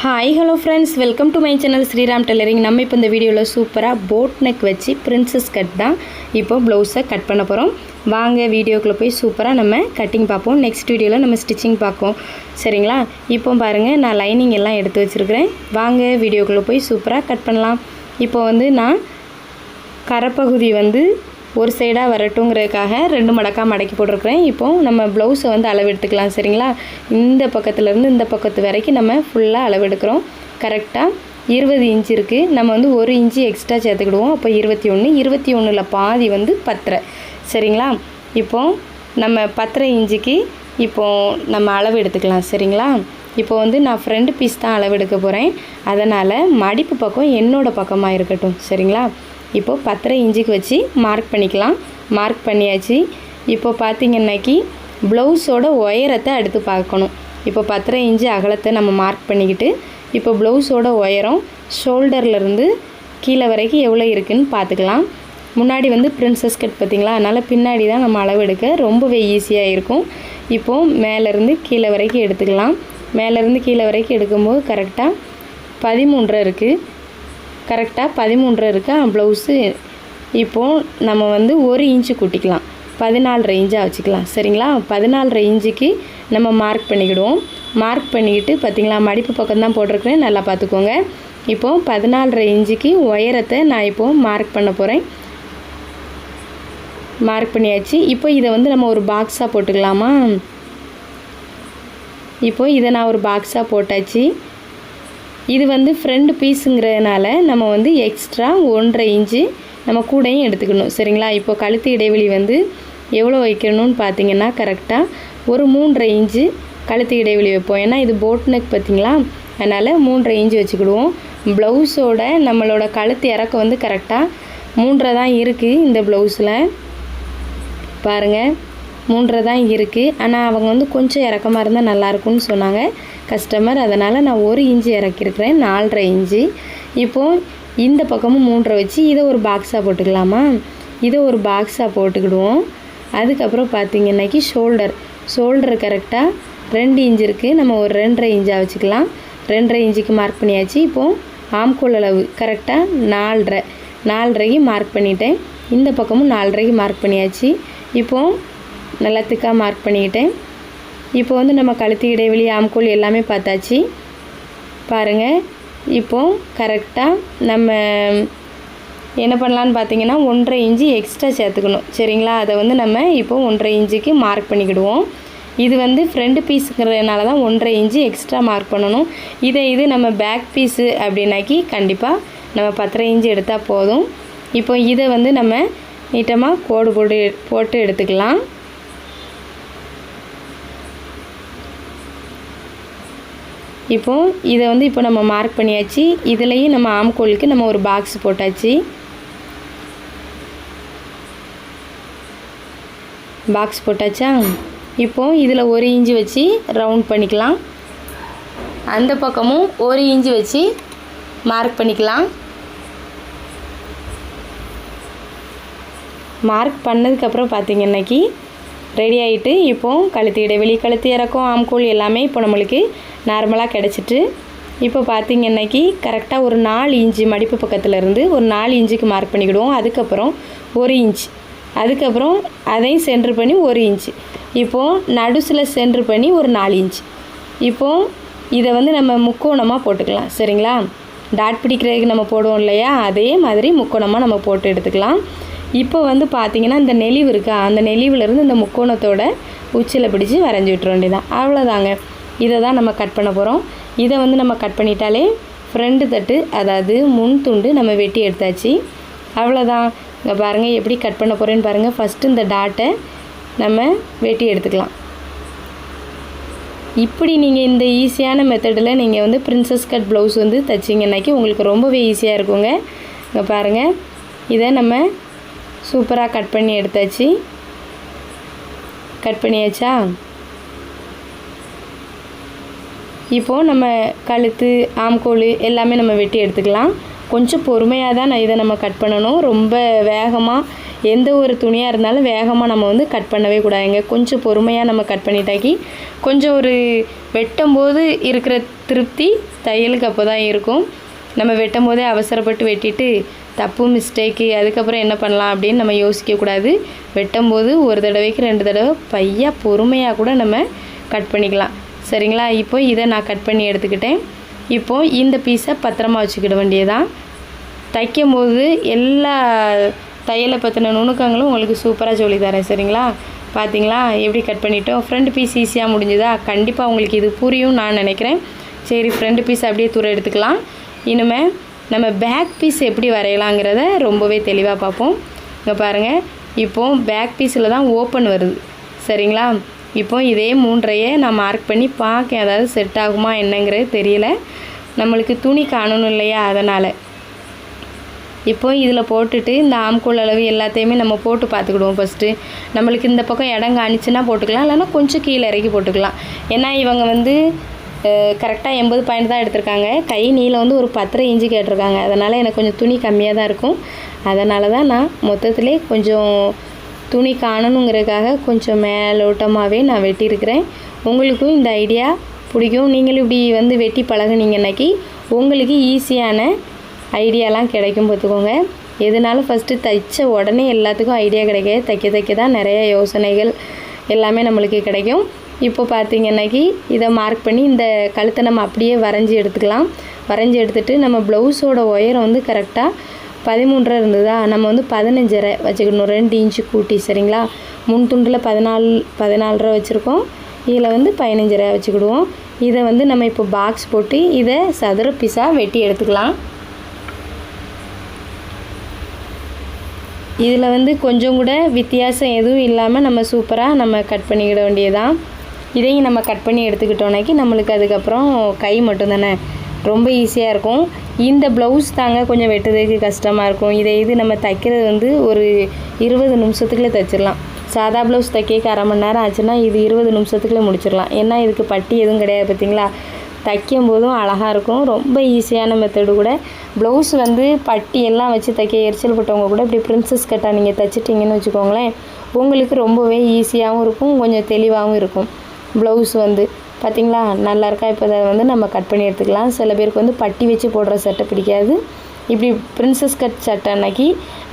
Hi hello friends welcome to my channel Sriram tailoring நம்ம இப்போ இந்த வீடியோவில் சூப்பராக போட் நெக் வச்சு பிரின்சஸ் கட் தான் இப்போ ப்ளவுஸை கட் பண்ண போகிறோம் வாங்க வீடியோக்குள்ளே போய் சூப்பராக நம்ம கட்டிங் பார்ப்போம். நெக்ஸ்ட் வீடியோவில் நம்ம ஸ்டிச்சிங் பார்ப்போம் சரிங்களா? இப்போ பாருங்கள் நான் லைனிங் எல்லாம் எடுத்து வச்சுருக்கிறேன். வாங்க வீடியோக்குள்ளே போய் சூப்பராக கட் பண்ணலாம். இப்போ வந்து நான் கரைப்பகுதி வந்து ஒரு சைடாக வரட்டுங்கிறதுக்காக ரெண்டு மடக்காக மடக்கி போட்டிருக்கிறேன். இப்போது நம்ம ப்ளவுஸை வந்து அளவு எடுத்துக்கலாம் சரிங்களா? இந்த பக்கத்துலேருந்து இந்த பக்கத்து வரைக்கும் நம்ம ஃபுல்லாக அளவு எடுக்கிறோம் கரெக்டாக இருபது இன்ச்சு இருக்குது நம்ம வந்து ஒரு இன்ச்சு எக்ஸ்ட்ரா சேர்த்துக்கிடுவோம். அப்போ இருபத்தி ஒன்று இருபத்தி ஒன்றில் பாதி வந்து பத்தரை சரிங்களா? இப்போது நம்ம பத்தரை இன்ச்சுக்கு இப்போது நம்ம அளவு எடுத்துக்கலாம் சரிங்களா? இப்போ வந்து நான் ஃப்ரண்ட் பீஸ் தான் அளவு எடுக்க போகிறேன் அதனால் மடிப்பு பக்கம் என்னோடய பக்கமாக இருக்கட்டும் சரிங்களா? இப்போது பத்தரை இன்ச்சுக்கு வச்சு மார்க் பண்ணிக்கலாம். மார்க் பண்ணியாச்சு. இப்போ பார்த்திங்கன்னாக்கி ப்ளவுஸோட உயரத்தை அடுத்து பார்க்கணும். இப்போ பத்தரை இன்ச்சு அகலத்தை நம்ம மார்க் பண்ணிக்கிட்டு இப்போ ப்ளவுஸோட உயரம் ஷோல்டர்லேருந்து கீழே வரைக்கும் எவ்வளோ இருக்குதுன்னு பார்த்துக்கலாம். முன்னாடி வந்து பிரின்சஸ் கட் பார்த்திங்களா? அதனால் பின்னாடி தான் நம்ம அளவு எடுக்க ரொம்பவே ஈஸியாக இருக்கும். இப்போது மேலேருந்து கீழே வரைக்கும் எடுத்துக்கலாம். மேலேருந்து கீழே வரைக்கும் எடுக்கும்போது கரெக்டாக பதிமூன்றரை இருக்குது கரெக்டாக பதிமூன்றரை இருக்கா? ப்ளவுஸு இப்போது நம்ம வந்து ஒரு இன்ச்சு கூட்டிக்கலாம். பதினாலரை இன்ச்சாக வச்சுக்கலாம். சரிங்களா? பதினாலரை இன்ச்சுக்கு நம்ம மார்க் பண்ணிக்கிடுவோம். மார்க் பண்ணிக்கிட்டு பார்த்திங்களா மடிப்பு பக்கம் தான் போட்டிருக்கிறேன். நல்லா பார்த்துக்கோங்க இப்போது பதினாலரை இன்ச்சுக்கு உயரத்தை நான் இப்போது மார்க் பண்ண போகிறேன் மார்க் பண்ணியாச்சு. இப்போ இதை வந்து நம்ம ஒரு பாக்ஸாக போட்டுக்கலாமா? இப்போது இதை நான் ஒரு பாக்ஸாக போட்டாச்சு. இது வந்து ஃப்ரெண்டு பீஸுங்கிறதுனால நம்ம வந்து எக்ஸ்ட்ரா ஒன்றரை இன்ச்சு நம்ம கூடையும் எடுத்துக்கணும் சரிங்களா? இப்போ கழுத்து இடைவெளி வந்து எவ்வளோ வைக்கணும்னு பார்த்தீங்கன்னா கரெக்டாக ஒரு மூன்றரை இன்ச்சு கழுத்து இடைவெளி வைப்போம். ஏன்னா இது போட் நெக் பார்த்திங்களா அதனால் மூன்றரை இன்ச்சு வச்சுக்கிடுவோம். ப்ளவுஸோட நம்மளோட கழுத்து இறக்கம் வந்து கரெக்டாக மூன்றரை தான் இருக்குது இந்த ப்ளவுஸில் பாருங்கள் மூன்றரை தான் இருக்குது ஆனால் அவங்க வந்து கொஞ்சம் இறக்கமாக இருந்தால் நல்லாயிருக்கும்னு சொன்னாங்க. கஸ்டமர் அதனால் நான் ஒரு இன்ச்சு இறக்கியிருக்கிறேன் நாலரை இன்ச்சு இப்போது இந்த பக்கமும் மூன்றரை வச்சு இதை ஒரு பாக்ஸாக போட்டுக்கலாமா? இதை ஒரு பாக்ஸாக போட்டுக்கிடுவோம். அதுக்கப்புறம் பார்த்திங்கன்னாக்கி ஷோல்டர் ஷோல்டர் கரெக்டாக ரெண்டு இன்ச்சு இருக்குது நம்ம ஒரு ரெண்டரை இன்ச்சாக வச்சுக்கலாம். ரெண்டரை இன்ச்சுக்கு மார்க் பண்ணியாச்சு. இப்போது ஆம்கோல் அளவு கரெக்டாக நாலரை. நாலரைக்கு மார்க் பண்ணிட்டேன். இந்த பக்கமும் நாலரைக்கு மார்க் பண்ணியாச்சு. இப்போது நல்லா திக்காக மார்க் பண்ணிக்கிட்டேன் இப்போ வந்து நம்ம கழுத்து இடைவெளி ஆம்கோல் எல்லாமே பார்த்தாச்சு. பாருங்கள் இப்போது கரெக்டாக நம்ம என்ன பண்ணலான்னு பார்த்தீங்கன்னா ஒன்றரை இன்ச்சு எக்ஸ்ட்ரா சேர்த்துக்கணும். சரிங்களா? அதை வந்து நம்ம இப்போ ஒன்றரை இன்ச்சுக்கு மார்க் பண்ணிக்கிடுவோம். இது வந்து ஃப்ரண்ட் பீஸுங்கிறதுனால தான் ஒன்றரை இன்ச்சு எக்ஸ்ட்ரா மார்க் பண்ணணும். இதை இது நம்ம பேக் பீஸு அப்படின்னாக்கி கண்டிப்பாக நம்ம பத்தரை இன்ச்சு எடுத்தால் போதும். இப்போ இதை வந்து நம்ம நீட்டமாக கோடு போட்டு போட்டு எடுத்துக்கலாம். இப்போது இதை வந்து இப்போ நம்ம மார்க் பண்ணியாச்சு. இதுலேயும் நம்ம ஆம்கோலுக்கு நம்ம ஒரு பாக்ஸ் போட்டாச்சு. பாக்ஸ் போட்டாச்சா? இப்போது இதில் ஒரு இன்ச்சு வச்சு ரவுண்ட் பண்ணிக்கலாம். அந்த பக்கமும் ஒரு இன்ச்சு வச்சு மார்க் பண்ணிக்கலாம். மார்க் பண்ணதுக்கப்புறம் பார்த்தீங்கன்னாக்கி ரெடி ஆகிட்டு இப்போது கழுத்து இடைவெளி கழுத்து இறக்கம் ஆம்கோல் எல்லாமே இப்போ நம்மளுக்கு நார்மலாக கிடச்சிட்டு இப்போ பார்த்திங்கன்னாக்கி கரெக்டாக ஒரு நாலு இன்ச்சு மடிப்பு பக்கத்தில் இருந்து ஒரு நாலு இன்ச்சுக்கு மார்க் பண்ணிக்கிடுவோம். அதுக்கப்புறம் ஒரு இன்ச் அதுக்கப்புறம் அதையும் சென்ட்ரு பண்ணி ஒரு இன்ச்சு. இப்போது நடுசில் சென்ட்ரு பண்ணி ஒரு நாலு இன்ச் இப்போது இதை வந்து நம்ம முக்கோணமாக போட்டுக்கலாம். சரிங்களா? டாட் பிடிக்கிறதுக்கு நம்ம போடுவோம் இல்லையா? அதே மாதிரி முக்கோணமாக நம்ம போட்டு எடுத்துக்கலாம். இப்போ வந்து பார்த்திங்கன்னா இந்த நெளிவு இருக்கா? அந்த நெளிவுலேருந்து இந்த முக்கோணத்தோட உச்சியில் பிடிச்சி வரைஞ்சி விட்டுற வேண்டியதான் அவ்வளோதாங்க இதை தான் நம்ம கட் பண்ண போகிறோம் இதை வந்து நம்ம கட் பண்ணிட்டாலே ஃப்ரெண்டு தட்டு அதாவது முன் துண்டு நம்ம வெட்டி எடுத்தாச்சு. அவ்வளோதான் இங்கே பாருங்கள் எப்படி கட் பண்ண போகிறேன்னு பாருங்கள் ஃபஸ்ட்டு இந்த டாட்டை நம்ம வெட்டி எடுத்துக்கலாம். இப்படி நீங்கள் இந்த ஈஸியான மெத்தடில் நீங்கள் வந்து பிரின்சஸ் கட் ப்ளவுஸ் வந்து தைச்சிங்கன்னாக்கி உங்களுக்கு ரொம்பவே ஈஸியாக இருக்குங்க. இங்கே பாருங்கள் இதை நம்ம சூப்பராக கட் பண்ணி எடுத்தாச்சு. கட் பண்ணியாச்சா? இப்போது நம்ம கழுத்து ஆம்கோல் எல்லாமே நம்ம வெட்டி எடுத்துக்கலாம். கொஞ்சம் பொறுமையாக தான் நான் இதை நம்ம கட் பண்ணணும். ரொம்ப வேகமாக எந்த ஒரு துணியாக இருந்தாலும் வேகமாக நம்ம வந்து கட் பண்ணவே கூடாதுங்க. கொஞ்சம் பொறுமையாக நம்ம கட் பண்ணிட்டாக்கி கொஞ்சம் ஒரு வெட்டும் போது இருக்கிற திருப்தி தையலுக்கு அப்போ தான் இருக்கும். நம்ம வெட்டும் போதே அவசரப்பட்டு வெட்டிட்டு தப்பு மிஸ்டேக்கு அதுக்கப்புறம் என்ன பண்ணலாம் அப்படின்னு நம்ம யோசிக்கக்கூடாது வெட்டும் போது ஒரு தடவைக்கு ரெண்டு தடவை பையாக பொறுமையாக கூட நம்ம கட் பண்ணிக்கலாம். சரிங்களா? இப்போ இதை நான் கட் பண்ணி எடுத்துக்கிட்டேன். இப்போது இந்த பீஸை பத்திரமா வச்சுக்கிட வேண்டியதான் தைக்கும் போது எல்லா தையலை பற்றின நுணுக்கங்களும் உங்களுக்கு சூப்பராக சொல்லி தரேன். சரிங்களா? பார்த்தீங்களா எப்படி கட் பண்ணிட்டோம்? ஃப்ரண்ட் பீஸ் ஈஸியாக முடிஞ்சுதா? கண்டிப்பாக உங்களுக்கு இது புரியும் நான் நினைக்கிறேன். சரி ஃப்ரண்ட் பீஸ் அப்படியே தூரம் எடுத்துக்கலாம். இனிமே நம்ம பேக் பீஸ் எப்படி வரையலாங்கிறத ரொம்பவே தெளிவாக பார்ப்போம். இங்கே பாருங்கள் இப்போது பேக் பீஸில் தான் ஓப்பன் வருது. சரிங்களா? இப்போ இதே மூன்றையே நான் மார்க் பண்ணி பார்க்க ஏதாவது செட் ஆகுமா என்னங்கிறது தெரியல. நம்மளுக்கு துணி காணணும் இல்லையா அதனால். இப்போ இதில் போட்டுட்டு இந்த ஆம்கோல் அளவு எல்லாத்தையுமே நம்ம போட்டு பார்த்துக்கிடுவோம் ஃபஸ்ட்டு நம்மளுக்கு இந்த பக்கம் இடம் காணிச்சுன்னா போட்டுக்கலாம் இல்லைன்னா கொஞ்சம் கீழே இறக்கி போட்டுக்கலாம். ஏன்னா இவங்க வந்து கரெக்டாக எண்பது பாயிண்ட் தான் எடுத்திருக்காங்க. கை நீளம் வந்து ஒரு பத்தரை இன்ச்சு கேட்டிருக்காங்க. அதனால் எனக்கு கொஞ்சம் துணி கம்மியாக தான் இருக்கும். அதனால தான் நான் மொத்தத்திலே கொஞ்சம் துணி காணணுங்கிறதுக்காக கொஞ்சம் மேலோட்டமாகவே நான் வெட்டியிருக்கிறேன். உங்களுக்கும் இந்த ஐடியா பிடிக்கும். நீங்களும் இப்படி வந்து வெட்டி பழகுனீங்கன்னாக்கி உங்களுக்கு ஈஸியான ஐடியாலாம் கிடைக்கும் பார்த்துக்கோங்க. எதுனாலும் ஃபஸ்ட்டு தைச்ச உடனே எல்லாத்துக்கும் ஐடியா கிடைக்காது தைக்க தைக்க தான் நிறைய யோசனைகள் எல்லாமே நம்மளுக்கு கிடைக்கும். இப்போ பார்த்தீங்கன்னாக்கி இதை மார்க் பண்ணி இந்த கழுத்தை நம்ம அப்படியே வரைஞ்சி எடுத்துக்கலாம். வரைஞ்சி எடுத்துகிட்டு நம்ம ப்ளவுஸோட ஒயரை வந்து கரெக்டாக பதிமூன்றரை இருந்ததா? நம்ம வந்து பதினஞ்சரை வச்சுக்கணும். ரெண்டு இன்ச்சு கூட்டி சரிங்களா? முன் துண்டில் பதினாலு பதினாலரை வச்சுருக்கோம். இதில் வந்து பதினஞ்சரை வச்சுக்கிடுவோம். இதை வந்து நம்ம இப்போ பாக்ஸ் போட்டு இதை சதுர பீஸாக வெட்டி எடுத்துக்கலாம். இதில் வந்து கொஞ்சம் கூட வித்தியாசம் எதுவும் இல்லாமல் நம்ம சூப்பராக நம்ம கட் பண்ணிக்கிட வேண்டியதான் இதையும் நம்ம கட் பண்ணி எடுத்துக்கிட்டோன்னாக்கி நம்மளுக்கு அதுக்கப்புறம் கை மட்டும்தானே? ரொம்ப ஈஸியாக இருக்கும். இந்த ப்ளவுஸ் தாங்க கொஞ்சம் வெட்டுறதுக்கு கஷ்டமாக இருக்கும். இதை இது நம்ம தைக்கிறது வந்து ஒரு இருபது நிமிஷத்துக்குள்ளே தைச்சிடலாம். சாதா ப்ளவுஸ் தைக்க அரை மணி நேரம் ஆச்சுன்னா இது இருபது நிமிஷத்துக்குள்ளே முடிச்சிடலாம். ஏன்னா இதுக்கு பட்டி எதுவும் கிடையாது பார்த்தீங்களா? தைக்கும் போதும் அழகாக இருக்கும். ரொம்ப ஈஸியான மெத்தடு கூட. ப்ளவுஸ் வந்து பட்டி எல்லாம் வச்சு தைக்க எரிச்சல் பட்டவங்க கூட இப்படி பிரின்சஸ் கட்டாக நீங்கள் தைச்சிட்டிங்கன்னு வச்சுக்கோங்களேன் உங்களுக்கு ரொம்பவே ஈஸியாகவும் இருக்கும். கொஞ்சம் தெளிவாகவும் இருக்கும். ப்ளவுஸ் வந்து பார்த்திங்களா நல்லா இருக்கா இப்போ அதை வந்து நம்ம கட் பண்ணி எடுத்துக்கலாம். சில பேருக்கு வந்து பட்டி வச்சு போடுற சட்டை பிடிக்காது. இப்படி பிரின்சஸ் கட் சட்டை அன்னைக்கு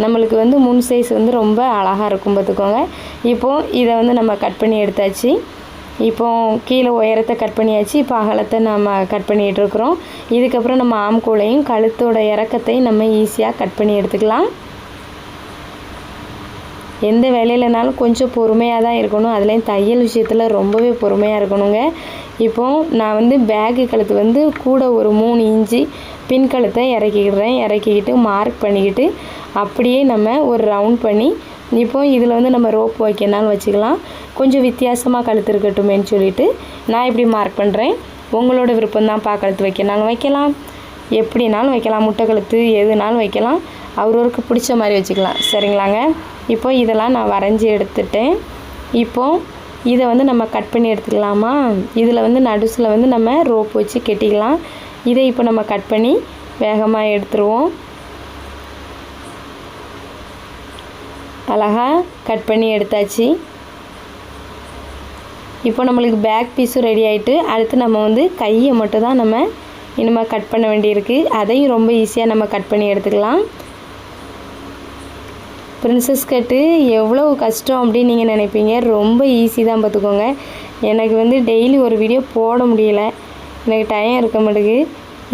நம்மளுக்கு வந்து முன் சைஸ் வந்து ரொம்ப அழகாக இருக்கும் பார்த்துக்கோங்க. இப்போது இதை வந்து நம்ம கட் பண்ணி எடுத்தாச்சு. இப்போ கீழே உயரத்தை கட் பண்ணியாச்சு. இப்போ அகலத்தை நம்ம கட் பண்ணிகிட்ருக்குறோம் இதுக்கப்புறம் நம்ம ஆம்கூலையும் கழுத்தோட இறக்கத்தையும் நம்ம ஈஸியாக கட் பண்ணி எடுத்துக்கலாம். எந்த வேலையிலனாலும் கொஞ்சம் பொறுமையாக தான் இருக்கணும். அதுலேயும் தையல் விஷயத்தில் ரொம்பவே பொறுமையாக இருக்கணுங்க. இப்போது நான் வந்து பேக்கு கழுத்து வந்து கூட ஒரு மூணு இன்ச்சு பின் கழுத்தை இறக்கிக்கிடுறேன் இறக்கிக்கிட்டு மார்க் பண்ணிக்கிட்டு அப்படியே நம்ம ஒரு ரவுண்ட் பண்ணி இப்போ இதில் வந்து நம்ம ரோப் வைக்கனாலும் வச்சுக்கலாம். கொஞ்சம் வித்தியாசமாக கழுத்து இருக்கட்டுமேன்னு சொல்லிவிட்டு நான் இப்படி மார்க் பண்ணுறேன் உங்களோட விருப்பம் தான் பா கழுத்து வைக்கனாலும் வைக்கலாம். எப்படினாலும் வைக்கலாம். முட்டை கழுத்து எதுனாலும் வைக்கலாம். அவரவருக்கு பிடிச்ச மாதிரி வச்சுக்கலாம். சரிங்களாங்க? இப்போ இதெல்லாம் நான் வரைஞ்சி எடுத்துட்டேன். இப்போது இதை வந்து நம்ம கட் பண்ணி எடுத்துக்கலாமா? இதில் வந்து நடுசில் வந்து நம்ம ரோப் வச்சு கெட்டிக்கலாம். இதை இப்போ நம்ம கட் பண்ணி வேகமாக எடுத்துருவோம். அழகாக கட் பண்ணி எடுத்தாச்சு. இப்போ நம்மளுக்கு பேக் பீஸும் ரெடி ஆகிட்டு அடுத்து நம்ம வந்து கையை மட்டும் தான் நம்ம இனிமேல் கட் பண்ண வேண்டியிருக்கு. அதையும் ரொம்ப ஈஸியாக நம்ம கட் பண்ணி எடுத்துக்கலாம். ப்ரின்ஸஸ் கட்டு எவ்வளோ கஷ்டம் அப்படின்னு நீங்கள் நினைப்பீங்க? ரொம்ப ஈஸி தான் பார்த்துக்கோங்க. எனக்கு வந்து டெய்லி ஒரு வீடியோ போட முடியல. எனக்கு டைம் இருக்க மாட்டேங்குது.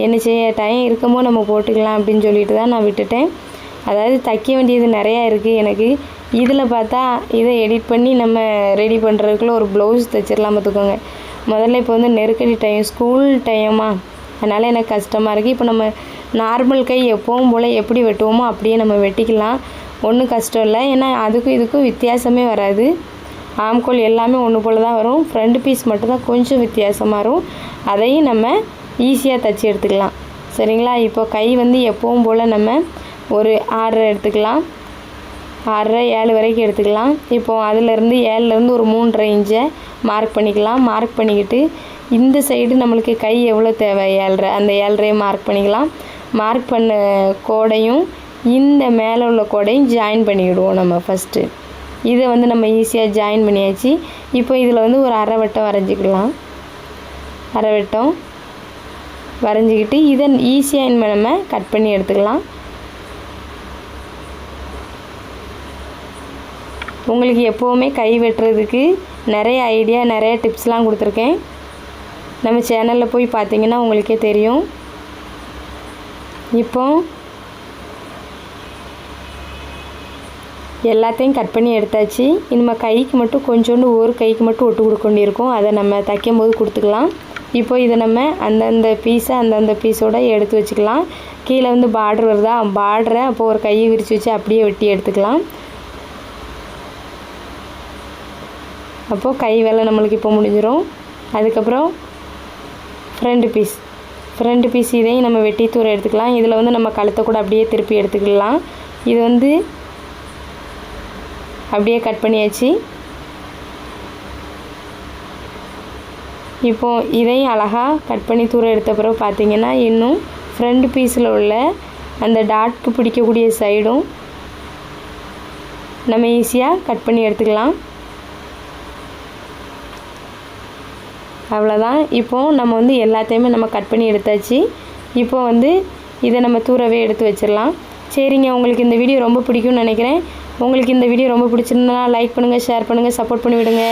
என்ன செய்ய? டைம் இருக்கமோ நம்ம போட்டுக்கலாம் அப்படின்னு சொல்லிட்டு தான் நான் விட்டுட்டேன். அதாவது தைக்க வேண்டியது நிறையா இருக்குது எனக்கு. இதில் பார்த்தா இதை எடிட் பண்ணி நம்ம ரெடி பண்ணுறதுக்குள்ள ஒரு ப்ளவுஸ் தைச்சிடலாம் பார்த்துக்கோங்க. முதல்ல இப்போ வந்து நெருக்கடி டைம் ஸ்கூல் டைமா அதனால் எனக்கு கஷ்டமாக இருக்குது இப்போ நம்ம நார்மல் கை எப்போவும் போல் எப்படி வெட்டுவோமோ அப்படியே நம்ம வெட்டிக்கலாம். ஒன்றும் கஷ்டம் இல்லை. ஏன்னா அதுக்கும் இதுக்கும் வித்தியாசமே வராது. ஆம்கோல் எல்லாமே ஒன்று போல் தான் வரும். ஃப்ரண்ட் பீஸ் மட்டும்தான் கொஞ்சம் வித்தியாசமாக வரும். அதையும் நம்ம ஈஸியாக தைச்சி எடுத்துக்கலாம். சரிங்களா? இப்போ கை வந்து எப்பவும் போல் நம்ம ஒரு ஆறரை எடுத்துக்கலாம். ஆறரை ஏழு வரைக்கும் எடுத்துக்கலாம். இப்போது அதிலேருந்து ஏழுலேருந்து ஒரு மூன்றரை இன்ச்சை மார்க் பண்ணிக்கலாம். மார்க் பண்ணிக்கிட்டு இந்த சைடு நம்மளுக்கு கை எவ்வளோ தேவை? ஏழ்ரை அந்த ஏழரையை மார்க் பண்ணிக்கலாம். மார்க் பண்ண கோடையும் இந்த மேலே உள்ள கோடையும் ஜாயின் பண்ணிக்கிடுவோம் நம்ம ஃபஸ்ட்டு இதை வந்து நம்ம ஈஸியாக ஜாயின் பண்ணியாச்சு. இப்போ இதில் வந்து ஒரு அரை வட்டம் வரைஞ்சிக்கலாம். அரை வட்டம் வரைஞ்சிக்கிட்டு இதை ஈஸியாக நம்ம கட் பண்ணி எடுத்துக்கலாம். உங்களுக்கு எப்போவுமே கை வெட்டுறதுக்கு நிறைய ஐடியா நிறைய டிப்ஸ்லாம் கொடுத்துருக்கேன். நம்ம சேனலில் போய் பார்த்தீங்கன்னா உங்களுக்கே தெரியும். இப்போ எல்லாத்தையும் கட் பண்ணி எடுத்தாச்சு. இனிமேல் கைக்கு மட்டும் கொஞ்சோண்டு ஒரு கைக்கு மட்டும் ஒட்டு கொடுக்க வேண்டியிருக்கும். அதை நம்ம தைக்கும் போது கொடுத்துக்கலாம். இப்போ இதை நம்ம அந்தந்த பீஸை அந்தந்த பீஸோட எடுத்து வச்சுக்கலாம். கீழே வந்து பார்டர் வருதா? பார்டரை அப்போ ஒரு கையை விரித்து வச்சு அப்படியே வெட்டி எடுத்துக்கலாம். அப்போது கை வேலை நம்மளுக்கு இப்போ முடிஞ்சிடும் அதுக்கப்புறம் ஃப்ரண்ட் பீஸ் ஃப்ரண்ட் பீஸ் இதையும் நம்ம வெட்டி தூரம் எடுத்துக்கலாம். இதில் வந்து நம்ம கழுத்தை கூட அப்படியே திருப்பி எடுத்துக்கலாம். இது வந்து அப்படியே கட் பண்ணியாச்சு. இப்போது இதையும் அழகாக கட் பண்ணி தூர எடுத்த பிறகு பார்த்திங்கன்னா இன்னும் ஃப்ரண்ட் பீஸில் உள்ள அந்த டாட்க்கு பிடிக்கக்கூடிய சைடும் நம்ம ஈஸியாக கட் பண்ணி எடுத்துக்கலாம். அவ்வளோதான் இப்போது நம்ம வந்து எல்லாத்தையுமே நம்ம கட் பண்ணி எடுத்தாச்சு. இப்போ வந்து இதை நம்ம தூரவே எடுத்து வச்சிடலாம். சரிங்க உங்களுக்கு இந்த வீடியோ ரொம்ப பிடிக்கும்னு நினைக்கிறேன். உங்களுக்கு இந்த வீடியோ ரொம்ப பிடிச்சிருந்தா லைக் பண்ணுங்கள் ஷேர் பண்ணுங்கள் சப்போர்ட் பண்ணி விடுங்க